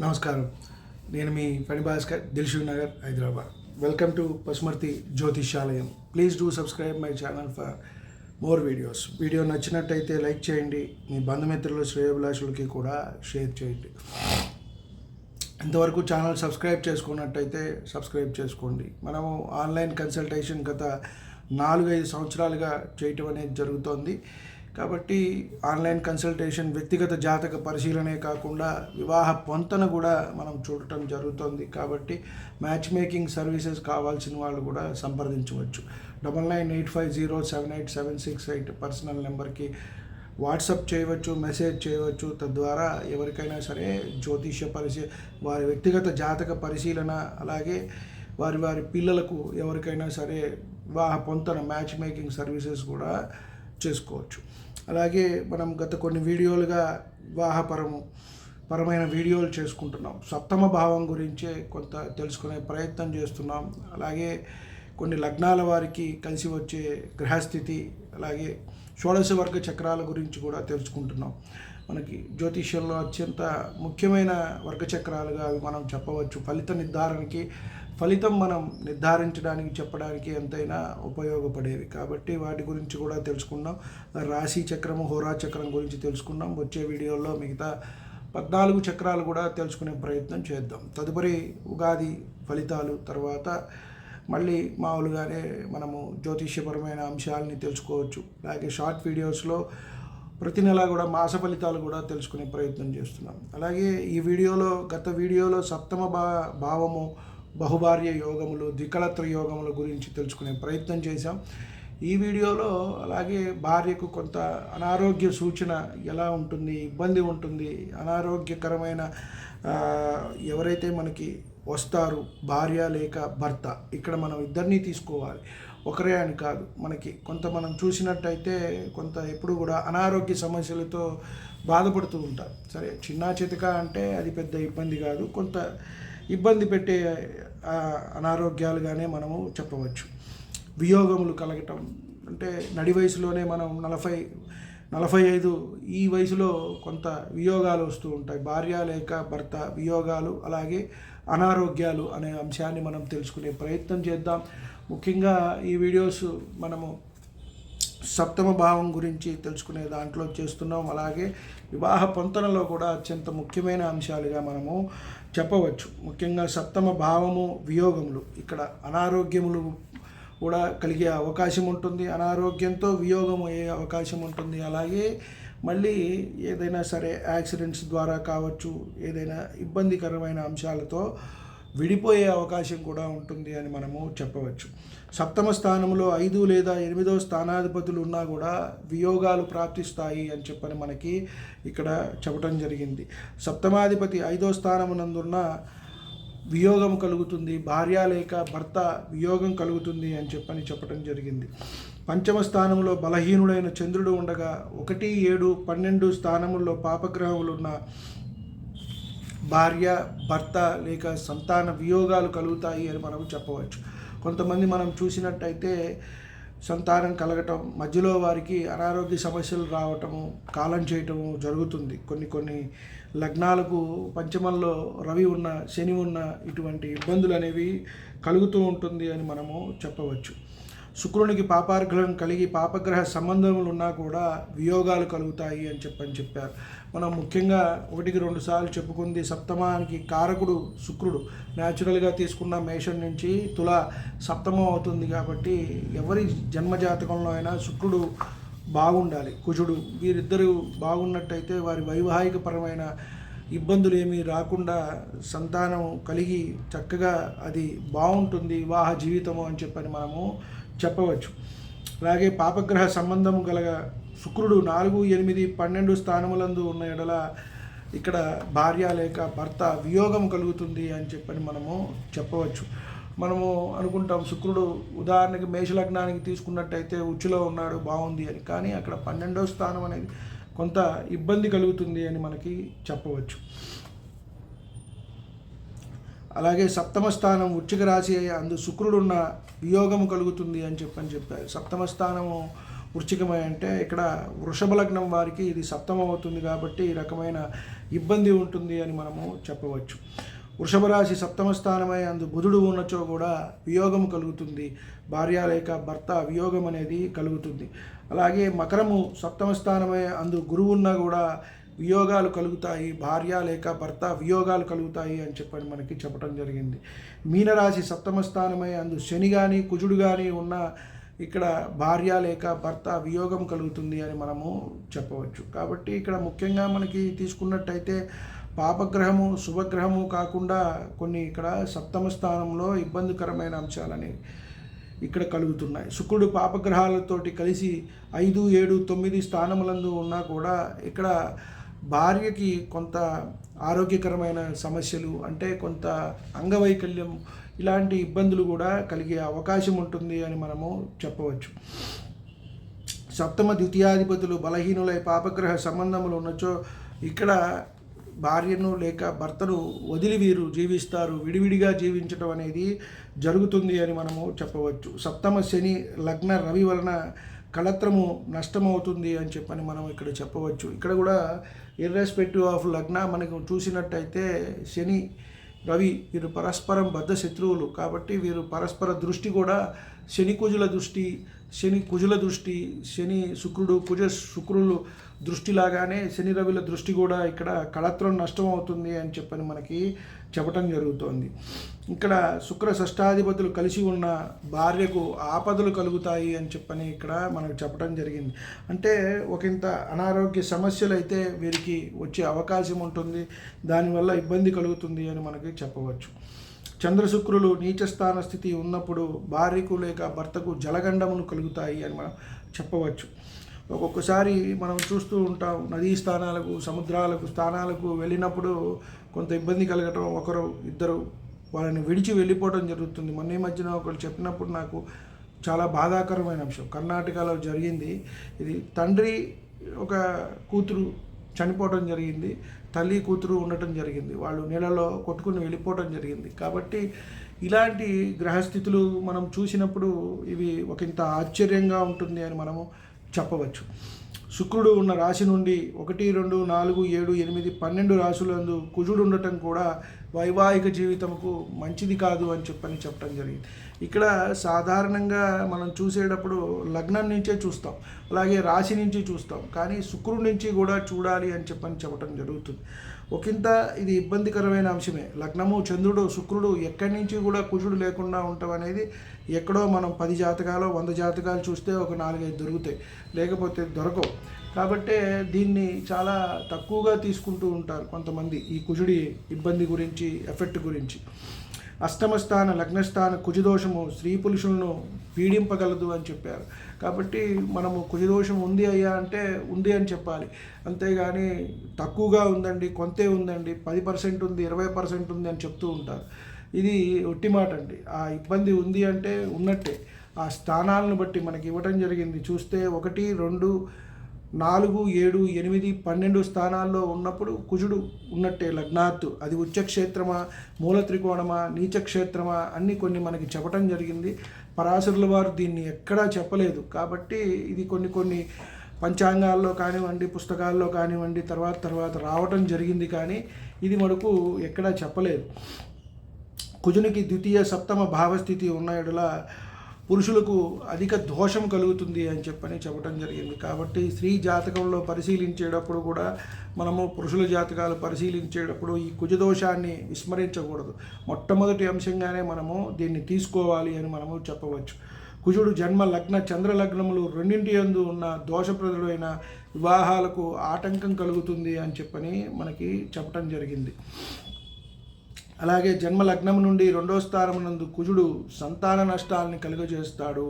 నమస్కారం. నేను మీ Phani Bhaskar Dilsukh Nagar Hyderabad. Welcome to Pasumarthi Jyotishalayam please do subscribe my channel for more videos video నచ్చినట్టయితే like చేయండి. మీ బంధుమిత్రులు శ్రేయభిలాషులకి కూడా షేర్ చేయండి. ఇంతవరకు ఛానల్ సబ్స్క్రైబ్ చేసుకున్నట్టయితే సబ్స్క్రైబ్ చేసుకోండి. మనము ఆన్లైన్ కన్సల్టేషన్ గత నాలుగైదు సంవత్సరాలుగా చేయటం అనేది జరుగుతోంది. కాబట్టి ఆన్లైన్ కన్సల్టేషన్ వ్యక్తిగత జాతక పరిశీలనే కాకుండా వివాహ పొంతన కూడా మనం చూడటం జరుగుతుంది. కాబట్టి మ్యాచ్ మేకింగ్ సర్వీసెస్ కావాల్సిన వాళ్ళు కూడా సంప్రదించవచ్చు. Double nine eight five zero seven eight seven six eight personal నెంబర్కి వాట్సప్ చేయవచ్చు మెసేజ్ చేయవచ్చు. తద్వారా ఎవరికైనా సరే జ్యోతిష్య పరిశీ వారి వ్యక్తిగత జాతక పరిశీలన అలాగే వారి వారి పిల్లలకు ఎవరికైనా సరే వివాహ పొంతన మ్యాచ్ మేకింగ్ సర్వీసెస్ కూడా చేసుకోవచ్చు. అలాగే మనం గత కొన్ని వీడియోలుగా వివాహపరము పరమైన వీడియోలు చేసుకుంటున్నాం. సప్తమ భావం గురించే కొంత తెలుసుకునే ప్రయత్నం చేస్తున్నాం. అలాగే కొన్ని లగ్నాల వారికి కలిసి వచ్చే గ్రహస్థితి అలాగే షోడశ వర్గ చక్రాల గురించి కూడా తెలుసుకుంటున్నాం. మనకి జ్యోతిష్యంలో అత్యంత ముఖ్యమైన వర్గ చక్రాలుగా అవి మనం చెప్పవచ్చు. ఫలిత నిర్ధారణకి ఫలితం మనం నిర్ధారించడానికి చెప్పడానికి ఎంతైనా ఉపయోగపడేవి. కాబట్టి వాటి గురించి కూడా తెలుసుకున్నాం రాశి చక్రము హోరా చక్రం గురించి తెలుసుకున్నాం వచ్చే వీడియోలో మిగతా పద్నాలుగు చక్రాలు కూడా తెలుసుకునే ప్రయత్నం చేద్దాం. తదుపరి ఉగాది ఫలితాలు తర్వాత మళ్ళీ మామూలుగానే మనము జ్యోతిష్యపరమైన అంశాలని తెలుసుకోవచ్చు. అలాగే షార్ట్ వీడియోస్లో ప్రతి నెల కూడా మాస ఫలితాలు కూడా తెలుసుకునే ప్రయత్నం చేస్తున్నాం. అలాగే ఈ వీడియోలో గత వీడియోలో సప్తమ భా భావము బహుభార్య యోగములు ద్వికళత్ర యోగముల గురించి తెలుసుకునే ప్రయత్నం చేశాం. ఈ వీడియోలో అలాగే భార్యకు కొంత అనారోగ్య సూచన ఎలా ఉంటుంది ఇబ్బంది ఉంటుంది అనారోగ్యకరమైన ఎవరైతే మనకి వస్తారు భార్య లేక భర్త ఇక్కడ మనం ఇద్దరినీ తీసుకోవాలి. ఒకరే అని కాదు మనకి కొంత మనం చూసినట్టయితే కొంత ఎప్పుడు కూడా అనారోగ్య సమస్యలతో బాధపడుతూ ఉంటారు. సరే చిన్న చితక అంటే అది పెద్ద ఇబ్బంది కాదు. కొంత ఇబ్బంది పెట్టే అనారోగ్యాలుగానే మనము చెప్పవచ్చు. వియోగములు కలగటం అంటే నడి వయసులోనే మనం నలభై నలభై ఐదు ఈ వయసులో కొంత వియోగాలు వస్తూ ఉంటాయి. భార్య లేక భర్త వియోగాలు అలాగే అనారోగ్యాలు అనే అంశాన్ని మనం తెలుసుకునే ప్రయత్నం చేద్దాం. ముఖ్యంగా ఈ వీడియోస్ మనము సప్తమ భావం గురించి తెలుసుకునే దాంట్లో చేస్తున్నాం. అలాగే వివాహ పొంతనలో కూడా అత్యంత ముఖ్యమైన అంశాలుగా మనము చెప్పవచ్చు. ముఖ్యంగా సప్తమ భావము వియోగములు. ఇక్కడ అనారోగ్యములు కూడా కలిగే అవకాశం ఉంటుంది. అనారోగ్యంతో వియోగం అయ్యే అవకాశం ఉంటుంది. అలాగే మళ్ళీ ఏదైనా సరే యాక్సిడెంట్స్ ద్వారా కావచ్చు ఏదైనా ఇబ్బందికరమైన అంశాలతో విడిపోయే అవకాశం కూడా ఉంటుంది అని మనము చెప్పవచ్చు. సప్తమ స్థానంలో ఐదు లేదా ఎనిమిదో స్థానాధిపతులు ఉన్నా కూడా వియోగాలు ప్రాప్తిస్తాయి అని చెప్పని మనకి ఇక్కడ చెప్పడం జరిగింది. సప్తమాధిపతి ఐదో స్థానమునందున్న వియోగం కలుగుతుంది భార్య లేక భర్త వియోగం కలుగుతుంది అని చెప్పని చెప్పడం జరిగింది. పంచమ స్థానంలో బలహీనుడైన చంద్రుడు ఉండగా ఒకటి ఏడు పన్నెండు స్థానముల్లో పాపగ్రహములున్న భార్య భర్త లేక సంతాన వియోగాలు కలుగుతాయి అని మనం చెప్పవచ్చు. కొంతమంది మనం చూసినట్టయితే సంతానం కలగటం మధ్యలో వారికి అనారోగ్య సమస్యలు రావటము కాలం చేయటము జరుగుతుంది. కొన్ని కొన్ని లగ్నాలకు పంచమంలో రవి ఉన్న శని ఉన్న ఇటువంటి ఇబ్బందులు అనేవి కలుగుతూ ఉంటుంది అని మనము చెప్పవచ్చు. శుక్రునికి పాపార్గ్రహం కలిగి పాపగ్రహ సంబంధములు ఉన్నా కూడా వియోగాలు కలుగుతాయి అని చెప్పని చెప్పారు. మనం ముఖ్యంగా ఒకటికి రెండు సార్లు చెప్పుకుంది సప్తమానికి కారకుడు శుక్రుడు. న్యాచురల్గా తీసుకున్న మేషం నుంచి తుల సప్తమం అవుతుంది కాబట్టి ఎవరి జన్మజాతకంలో అయినా శుక్రుడు బాగుండాలి కుజుడు. వీరిద్దరూ బాగున్నట్టయితే వారి వైవాహిక పరమైన ఇబ్బందులు ఏమీ రాకుండా సంతానం కలిగి చక్కగా అది బాగుంటుంది వివాహ జీవితము అని చెప్పని మనము చెప్పవచ్చు. అలాగే పాపగ్రహ సంబంధము గల శుక్రుడు నాలుగు ఎనిమిది పన్నెండు స్థానములందు ఉన్న ఎడల ఇక్కడ భార్య లేక భర్త వియోగం కలుగుతుంది అని చెప్పని మనము చెప్పవచ్చు. మనము అనుకుంటాం శుక్రుడు ఉదాహరణకి మేషలగ్నానికి తీసుకున్నట్టయితే ఉచ్చులో ఉన్నాడు బాగుంది అని. కానీ అక్కడ పన్నెండో స్థానం అనేది కొంత ఇబ్బంది కలుగుతుంది అని మనకి చెప్పవచ్చు. అలాగే సప్తమ స్థానం వృచ్చిక రాశి అందు శుక్రుడున్న వియోగము కలుగుతుంది అని చెప్పని చెప్పారు. సప్తమ స్థానము వృచ్చికమై అంటే ఇక్కడ వృషభ లగ్నం వారికి ఇది సప్తమం అవుతుంది కాబట్టి ఈ రకమైన ఇబ్బంది ఉంటుంది అని మనము చెప్పవచ్చు. వృషభ రాశి సప్తమ స్థానమై అందు బుధుడు ఉన్నచో కూడా వియోగం కలుగుతుంది. భార్య లేక భర్త వియోగం అనేది కలుగుతుంది. అలాగే మకరము సప్తమ స్థానమై అందు గురువు ఉన్నా కూడా వియోగాలు కలుగుతాయి. భార్య లేక భర్త వియోగాలు కలుగుతాయి అని చెప్పని మనకి చెప్పడం జరిగింది. మీనరాశి సప్తమ స్థానమై అందు శని కానీ కుజుడు కానీ ఉన్న ఇక్కడ భార్య లేక భర్త వియోగం కలుగుతుంది అని మనము చెప్పవచ్చు. కాబట్టి ఇక్కడ ముఖ్యంగా మనకి తీసుకున్నట్టయితే పాపగ్రహము శుభగ్రహము కాకుండా కొన్ని ఇక్కడ సప్తమ స్థానంలో ఇబ్బందికరమైన అంశాలని ఇక్కడ కలుగుతున్నాయి. శుక్రుడు పాపగ్రహాలతోటి కలిసి ఐదు ఏడు తొమ్మిది స్థానములందు ఉన్నా కూడా ఇక్కడ భార్యకి కొంత ఆరోగ్యకరమైన సమస్యలు అంటే కొంత అంగవైకల్యం ఇలాంటి ఇబ్బందులు కూడా కలిగే అవకాశం ఉంటుంది అని మనము చెప్పవచ్చు. సప్తమ ద్వితీయాధిపతులు బలహీనులై పాపగ్రహ సంబంధములు ఉన్నచో ఇక్కడ భార్యను లేక భర్తను వదిలి వీరు జీవిస్తారు విడివిడిగా జీవించడం అనేది జరుగుతుంది అని మనము చెప్పవచ్చు. సప్తమ శని లగ్న రవి వలన కళత్రము నష్టమవుతుంది అని చెప్పని మనం ఇక్కడ చెప్పవచ్చు. ఇక్కడ కూడా ఇర్రెస్పెక్టివ్ ఆఫ్ లగ్న మనకు చూసినట్టయితే శని రవి వీరు పరస్పరం బద్ధ శత్రువులు కాబట్టి వీరు పరస్పర దృష్టి కూడా శని కుజుల దృష్టి శని కుజుల దృష్టి శని శుక్రుడు కుజ శుక్రులు దృష్టిలాగానే శని రవిల దృష్టి కూడా ఇక్కడ కళత్రం నష్టం అవుతుంది అని చెప్పని మనకి చెప్పటం జరుగుతోంది. ఇక్కడ శుక్ర షష్టాధిపతులు కలిసి ఉన్న భార్యకు ఆపదలు కలుగుతాయి అని చెప్పని ఇక్కడ మనకు చెప్పడం జరిగింది. అంటే ఒకంత అనారోగ్య సమస్యలు అయితే వీరికి వచ్చే అవకాశం ఉంటుంది. దానివల్ల ఇబ్బంది కలుగుతుంది అని మనకి చెప్పవచ్చు. చంద్రశుక్రులు నీచస్థాన స్థితి ఉన్నప్పుడు భార్యకు లేక భర్తకు జలగండములు కలుగుతాయి అని మనం చెప్పవచ్చు. ఒక్కొక్కసారి మనం చూస్తూ ఉంటాం. నదీ స్థానాలకు సముద్రాలకు స్థానాలకు వెళ్ళినప్పుడు కొంత ఇబ్బంది కలగటం ఒకరు ఇద్దరు వాళ్ళని విడిచి వెళ్ళిపోవడం జరుగుతుంది. మొన్న ఈ మధ్యన ఒకరు చెప్పినప్పుడు నాకు చాలా బాధాకరమైన అంశం. కర్ణాటకలో జరిగింది. ఇది తండ్రి ఒక కూతురు చనిపోవడం జరిగింది. తల్లి కూతురు ఉండటం జరిగింది. వాళ్ళు నీళ్ళలో కొట్టుకుని వెళ్ళిపోవడం జరిగింది. కాబట్టి ఇలాంటి గ్రహస్థితులు మనం చూసినప్పుడు ఇవి ఒకంత ఆశ్చర్యంగా ఉంటుంది అని మనము చెప్పవచ్చు. శుక్రుడు ఉన్న రాశి నుండి ఒకటి రెండు నాలుగు ఏడు ఎనిమిది పన్నెండు రాశులందు కుజుడు ఉండటం కూడా వైవాహిక జీవితంకు మంచిది కాదు అని చెప్పని చెప్పడం జరిగింది. ఇక్కడ సాధారణంగా మనం చూసేటప్పుడు లగ్నం నుంచే చూస్తాం. అలాగే రాశి నుంచి చూస్తాం. కానీ శుక్రుడి నుంచి కూడా చూడాలి అని చెప్పని చెప్పడం జరుగుతుంది. ఒకంత ఇది ఇబ్బందికరమైన అంశమే. లగ్నము చంద్రుడు శుక్రుడు ఎక్కడి నుంచి కూడా కుజుడు లేకుండా ఉండటం అనేది ఎక్కడో మనం పది జాతకాలు వంద జాతకాలు చూస్తే ఒక నాలుగైదు దొరుకుతాయి. లేకపోతే దొరకవు. కాబట్టి దీన్ని చాలా తక్కువగా తీసుకుంటూ ఉంటారు కొంతమంది ఈ కుజుడి ఇబ్బంది గురించి ఎఫెక్ట్ గురించి. అష్టమ స్థాన లగ్నస్థాన కుజదోషము స్త్రీ పురుషులను పీడింపగలదు అని చెప్పారు. కాబట్టి మనము కుజదోషం ఉంది అయ్యా అంటే ఉంది అని చెప్పాలి. అంతేగాని తక్కువగా ఉందండి కొంతే ఉందండి పది పర్సెంట్ ఉంది ఇరవై పర్సెంట్ ఉంది అని చెప్తూ ఉంటారు. ఇది ఒట్టి మాట అండి. ఆ ఇబ్బంది ఉంది అంటే ఉన్నట్టే. ఆ స్థానాలను బట్టి మనకి ఇవ్వటం జరిగింది. చూస్తే ఒకటి రెండు నాలుగు ఏడు ఎనిమిది పన్నెండు స్థానాల్లో ఉన్నప్పుడు కుజుడు ఉన్నట్టే లగ్నాత్తు. అది ఉచ్చక్షేత్రమా మూల త్రికోణమా నీచక్షేత్రమా అన్నీ కొన్ని మనకి చెప్పటం జరిగింది. పరాశరుల వారు దీన్ని ఎక్కడా చెప్పలేదు. కాబట్టి ఇది కొన్ని కొన్ని పంచాంగాల్లో కానివ్వండి పుస్తకాల్లో కానివ్వండి తర్వాత తర్వాత రావటం జరిగింది కానీ ఇది మనకు ఎక్కడా చెప్పలేదు. కుజునికి ద్వితీయ సప్తమ భావస్థితి ఉన్నాయడులా పురుషులకు అధిక దోషం కలుగుతుంది అని చెప్పని చెప్పడం జరిగింది. కాబట్టి స్త్రీ జాతకంలో పరిశీలించేటప్పుడు కూడా మనము పురుషుల జాతకాలు పరిశీలించేటప్పుడు ఈ కుజదోషాన్ని విస్మరించకూడదు. మొట్టమొదటి అంశంగానే మనము దీన్ని తీసుకోవాలి అని మనము చెప్పవచ్చు. కుజుడు జన్మ లగ్న చంద్ర లగ్నములు రెండింటి యందు ఉన్న దోషప్రదుడైన వివాహాలకు ఆటంకం కలుగుతుంది అని చెప్పని మనకి చెప్పటం జరిగింది. అలాగే జన్మ లగ్నం నుండి రెండో స్థానమునందు కుజుడు సంతాన నష్టాలని కలుగజేస్తాడు.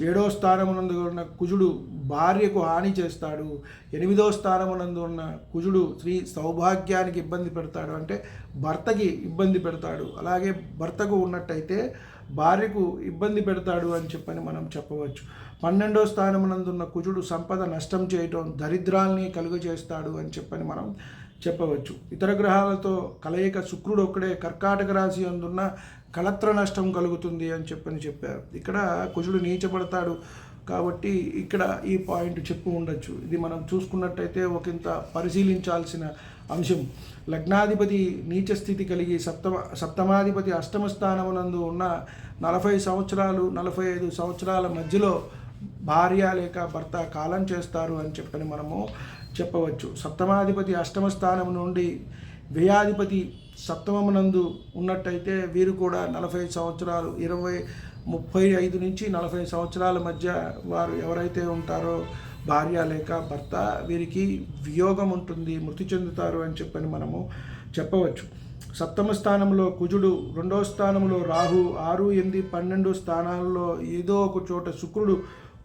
ఏడో స్థానమునందు ఉన్న కుజుడు భార్యకు హాని చేస్తాడు. ఎనిమిదో స్థానమునందు ఉన్న కుజుడు స్త్రీ సౌభాగ్యానికి ఇబ్బంది పెడతాడు. అంటే భర్తకి ఇబ్బంది పెడతాడు. అలాగే భర్తకు ఉన్నట్టయితే భార్యకు ఇబ్బంది పెడతాడు అని చెప్పని మనం చెప్పవచ్చు. పన్నెండో స్థానమునందున్న కుజుడు సంపద నష్టం చేయటం దరిద్రాల్ని కలుగజేస్తాడు అని చెప్పని మనం చెప్పవచ్చు. ఇతర గ్రహాలతో కలయిక శుక్రుడు ఒక్కడే కర్కాటక రాశి అందున్న కలత్ర నష్టం కలుగుతుంది అని చెప్పని చెప్పారు. ఇక్కడ కుజుడు నీచపడతాడు కాబట్టి ఇక్కడ ఈ పాయింట్ చెప్పు ఉండొచ్చు. ఇది మనం చూసుకున్నట్టయితే ఒకంత పరిశీలించాల్సిన అంశం. లగ్నాధిపతి నీచ స్థితి కలిగి సప్తమ సప్తమాధిపతి అష్టమ స్థానమునందు ఉన్న నలభై సంవత్సరాలు నలభై ఐదు సంవత్సరాల మధ్యలో భార్య లేక భర్త కాలం చేస్తారు అని చెప్పని మనము చెప్పవచ్చు. సప్తమాధిపతి అష్టమ స్థానం నుండి వ్యయాధిపతి సప్తమమునందు ఉన్నట్టయితే వీరు కూడా నలభై సంవత్సరాలు ఇరవై ముప్పై ఐదు నుంచి నలభై సంవత్సరాల మధ్య వారు ఎవరైతే ఉంటారో భార్య లేక భర్త వీరికి వియోగం ఉంటుంది మృతి చెందుతారు అని చెప్పని మనము చెప్పవచ్చు. సప్తమ స్థానంలో కుజుడు రెండవ స్థానంలో రాహు ఆరు ఎనిమిది పన్నెండు స్థానాల్లో ఏదో ఒక చోట శుక్రుడు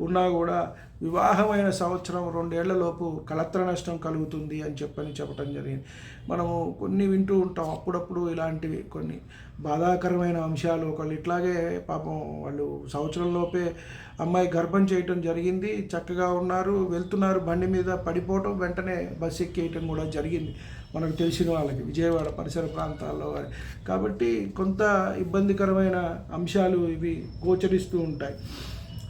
ఉన్నా కూడా వివాహమైన సంవత్సరం రెండేళ్ళలోపు కలత్ర నష్టం కలుగుతుంది అని చెప్పని చెప్పడం జరిగింది. మనము కొన్ని వింటూ ఉంటాం. అప్పుడప్పుడు ఇలాంటివి కొన్ని బాధాకరమైన అంశాలు. ఒకళ్ళు ఇట్లాగే పాపం వాళ్ళు సంవత్సరంలోపే అమ్మాయి గర్భం చేయటం జరిగింది. చక్కగా ఉన్నారు. వెళ్తున్నారు. బండి మీద పడిపోవటం వెంటనే బస్సు ఎక్కేయటం కూడా జరిగింది. మనకు తెలిసిన వాళ్ళకి విజయవాడ పరిసర ప్రాంతాల్లో వారి కాబట్టి కొంత ఇబ్బందికరమైన అంశాలు ఇవి గోచరిస్తూ ఉంటాయి.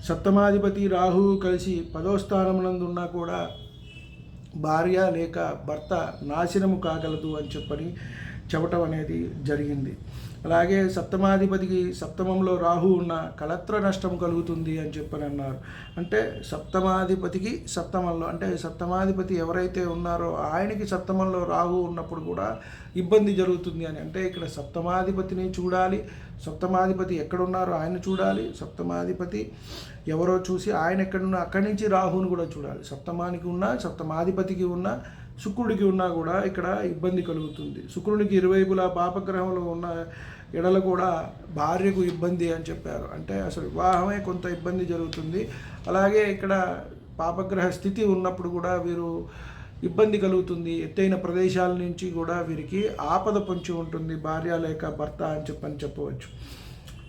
సప్తమాధిపతి రాహు కలిసి పదో స్థానమునందు కూడా భార్య లేక భర్త నాశనము కాగలదు అని చెప్పని చెప్పటం అనేది జరిగింది. అలాగే సప్తమాధిపతికి సప్తమంలో రాహు ఉన్న కలత్ర నష్టం కలుగుతుంది అని చెప్పని అన్నారు. అంటే సప్తమాధిపతికి సప్తమంలో అంటే సప్తమాధిపతి ఎవరైతే ఉన్నారో ఆయనకి సప్తమంలో రాహు ఉన్నప్పుడు కూడా ఇబ్బంది జరుగుతుంది అని. అంటే ఇక్కడ సప్తమాధిపతిని చూడాలి సప్తమాధిపతి ఎక్కడున్నారో ఆయన చూడాలి సప్తమాధిపతి ఎవరో చూసి ఆయన ఎక్కడున్నా అక్కడి నుంచి రాహుని కూడా చూడాలి. సప్తమానికి ఉన్న సప్తమాధిపతికి ఉన్న శుక్రుడికి ఉన్నా కూడా ఇక్కడ ఇబ్బంది కలుగుతుంది. శుక్రునికి ఇరువైపులా పాపగ్రహంలో ఉన్న ఎడల కూడా భార్యకు ఇబ్బంది అని చెప్పారు. అంటే అసలు వివాహమే కొంత ఇబ్బంది జరుగుతుంది. అలాగే ఇక్కడ పాపగ్రహ స్థితి ఉన్నప్పుడు కూడా వీరు ఇబ్బంది కలుగుతుంది. ఎత్తైన ప్రదేశాల నుంచి కూడా వీరికి ఆపద పొంచి ఉంటుంది. భార్య లేక భర్త అని చెప్పని చెప్పవచ్చు.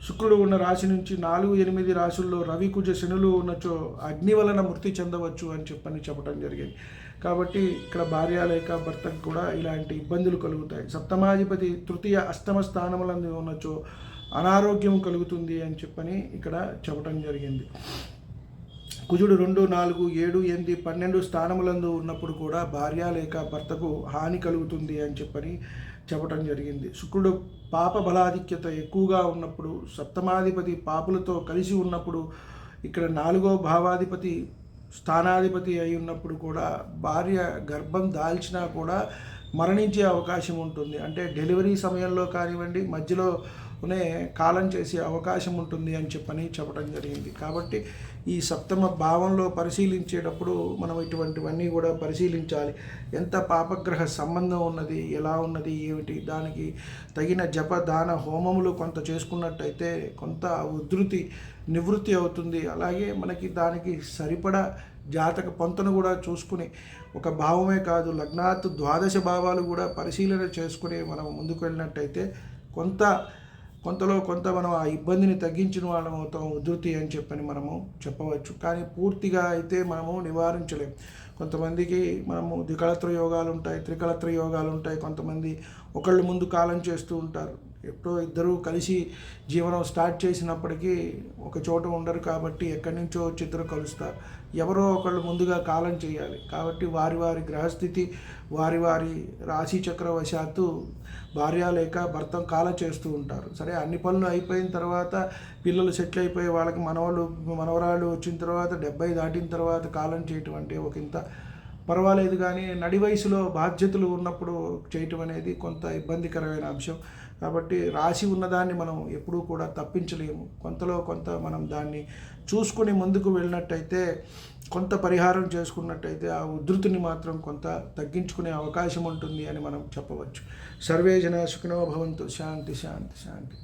శుక్రుడు ఉన్న రాశి నుంచి నాలుగు ఎనిమిది రాశుల్లో రవి కుజ శనులు ఉన్నచో అగ్ని వలన మృతి చెందవచ్చు అని చెప్పని చెప్పడం జరిగింది. కాబట్టి ఇక్కడ భార్య లేక భర్తకు కూడా ఇలాంటి ఇబ్బందులు కలుగుతాయి. సప్తమాధిపతి తృతీయ అష్టమ స్థానములందు ఉన్నచో అనారోగ్యం కలుగుతుంది అని చెప్పని ఇక్కడ చెప్పడం జరిగింది. కుజుడు రెండు నాలుగు ఏడు ఎనిమిది పన్నెండు స్థానములందు ఉన్నప్పుడు కూడా భార్య లేక భర్తకు హాని కలుగుతుంది అని చెప్పని చెప్పడం జరిగింది. శుక్రుడు పాప బలాధిక్యత ఎక్కువగా ఉన్నప్పుడు సప్తమాధిపతి పాపులతో కలిసి ఉన్నప్పుడు ఇక్కడ నాలుగో భావాధిపతి స్థానాధిపతి అయి ఉన్నప్పుడు కూడా భార్య గర్భం దాల్చినా కూడా మరణించే అవకాశం ఉంటుంది. అంటే డెలివరీ సమయంలో కానివ్వండి మధ్యలోనే కాలం చేసే అవకాశం ఉంటుంది అని చెప్పని చెప్పడం జరిగింది. కాబట్టి ఈ సప్తమ భావంలో పరిశీలించేటప్పుడు మనం ఇటువంటివన్నీ కూడా పరిశీలించాలి. ఎంత పాపగ్రహ సంబంధం ఉన్నది? ఎలా ఉన్నది? ఏమిటి? దానికి తగిన జప దాన హోమములు కొంత చేసుకున్నట్టయితే కొంత ఉధృతి నివృత్తి అవుతుంది. అలాగే మనకి దానికి సరిపడా జాతక పొంతను కూడా చూసుకుని ఒక భావమే కాదు లగ్నాత్ ద్వాదశ భావాలు కూడా పరిశీలన చేసుకుని మనం ముందుకు వెళ్ళినట్టయితే కొంత కొంతలో కొంత మనం ఆ ఇబ్బందిని తగ్గించిన వాళ్ళం అవుతాం ఉధృతి అని చెప్పని మనము చెప్పవచ్చు. కానీ పూర్తిగా అయితే మనము నివారించలేం. కొంతమందికి మనము ద్వికళత్ర యోగాలు ఉంటాయి త్రికళత్ర యోగాలు ఉంటాయి. కొంతమంది ఒకళ్ళు ముందు కాలం చేస్తూ ఉంటారు. ఎప్పుడో ఇద్దరూ కలిసి జీవనం స్టార్ట్ చేసినప్పటికీ ఒక చోట ఉండరు కాబట్టి ఎక్కడి నుంచో వచ్చి ఇద్దరు కలుస్తారు. ఎవరో ఒకళ్ళు ముందుగా కాలం చేయాలి. కాబట్టి వారి వారి గ్రహస్థితి వారి వారి రాశి చక్రవశాత్తు భార్య లేక భర్త కాలం చేస్తూ ఉంటారు. సరే అన్ని పనులు అయిపోయిన తర్వాత పిల్లలు సెటిల్ అయిపోయి వాళ్ళకి మనవాళ్ళు మనవరాళ్ళు వచ్చిన తర్వాత డెబ్బై దాటిన తర్వాత కాలం చేయటం అంటే ఒక ఇంత పర్వాలేదు. కానీ నడి వయసులో బాధ్యతలు ఉన్నప్పుడు చేయటం అనేది కొంత ఇబ్బందికరమైన అంశం. కాబట్టి రాసి ఉన్నదాన్ని మనం ఎప్పుడూ కూడా తప్పించలేము. కొంతలో కొంత మనం దాన్ని చూసుకుని ముందుకు వెళ్ళినట్టయితే కొంత పరిహారం చేసుకున్నట్టయితే ఆ ఉధృతిని మాత్రం కొంత తగ్గించుకునే అవకాశం ఉంటుంది అని మనం చెప్పవచ్చు. సర్వే జన సుఖినో భవంతు. శాంతి శాంతి శాంతి.